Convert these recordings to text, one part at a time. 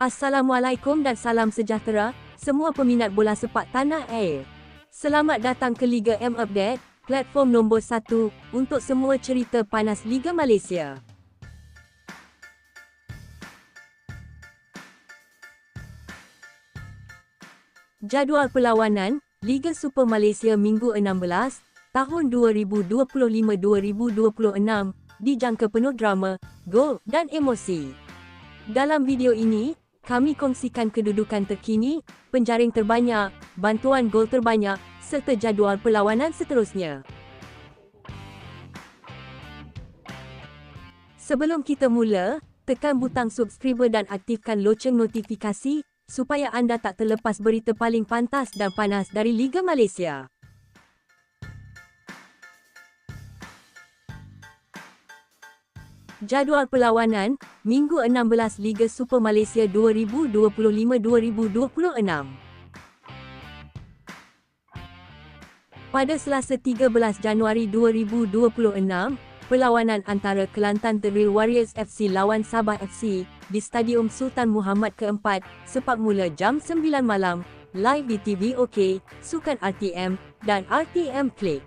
Assalamualaikum dan salam sejahtera, semua peminat bola sepak tanah air. Selamat datang ke Liga M Update, platform nombor 1 untuk semua cerita panas Liga Malaysia. Jadual perlawanan Liga Super Malaysia Minggu 16 tahun 2025-2026 dijangka penuh drama, gol dan emosi. Dalam video ini, kami kongsikan kedudukan terkini, penjaring terbanyak, bantuan gol terbanyak serta jadual perlawanan seterusnya. Sebelum kita mula, tekan butang subscribe dan aktifkan loceng notifikasi supaya anda tak terlepas berita paling pantas dan panas dari Liga Malaysia. Jadual perlawanan, Minggu 16 Liga Super Malaysia 2025-2026. Pada Selasa 13 Januari 2026, perlawanan antara Kelantan The Real Warriors FC lawan Sabah FC di Stadium Sultan Muhammad keempat sepak mula jam 9 malam live di TV OK, Sukan RTM dan RTM Click.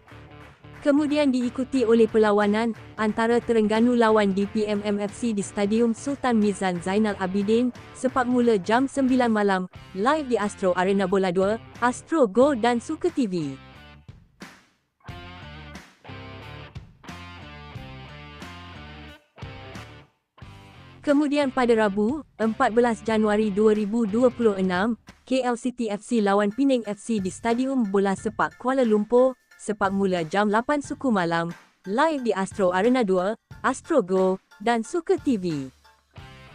Kemudian diikuti oleh perlawanan antara Terengganu lawan DPM FC di Stadium Sultan Mizan Zainal Abidin sepak mula jam 9 malam live di Astro Arena Bola 2, Astro Go dan Suka TV. Kemudian pada Rabu, 14 Januari 2026, KL City FC lawan Penang FC di Stadium Bola Sepak Kuala Lumpur, sepak mula jam 8 suku malam, live di Astro Arena 2, Astro Go dan Suka TV.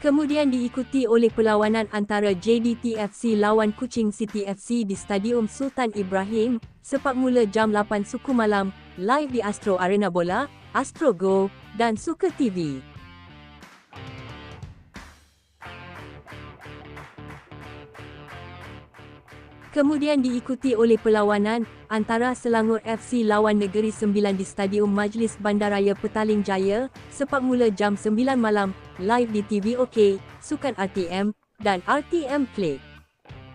Kemudian diikuti oleh perlawanan antara JDT FC lawan Kuching City FC di Stadium Sultan Ibrahim, sepak mula jam 8 suku malam, live di Astro Arena Bola, Astro Go dan Suka TV. Kemudian diikuti oleh perlawanan antara Selangor FC lawan Negeri Sembilan di Stadium Majlis Bandaraya Petaling Jaya, sepak mula jam 9 malam, live di TV OK, Sukan RTM dan RTM Play.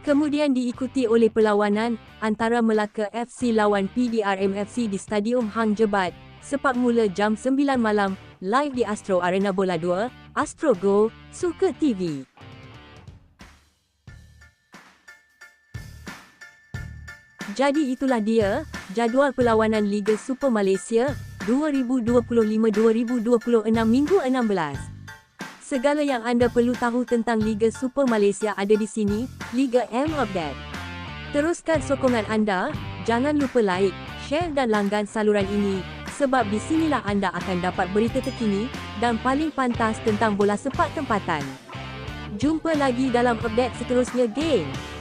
Kemudian diikuti oleh perlawanan antara Melaka FC lawan PDRM FC di Stadium Hang Jebat, sepak mula jam 9 malam, live di Astro Arena Bola 2, Astro Go, Suka TV. Jadi itulah dia, jadual perlawanan Liga Super Malaysia 2025-2026 Minggu 16. Segala yang anda perlu tahu tentang Liga Super Malaysia ada di sini, Liga M Update. Teruskan sokongan anda, jangan lupa like, share dan langgan saluran ini sebab di sinilah anda akan dapat berita terkini dan paling pantas tentang bola sepak tempatan. Jumpa lagi dalam update seterusnya, geng!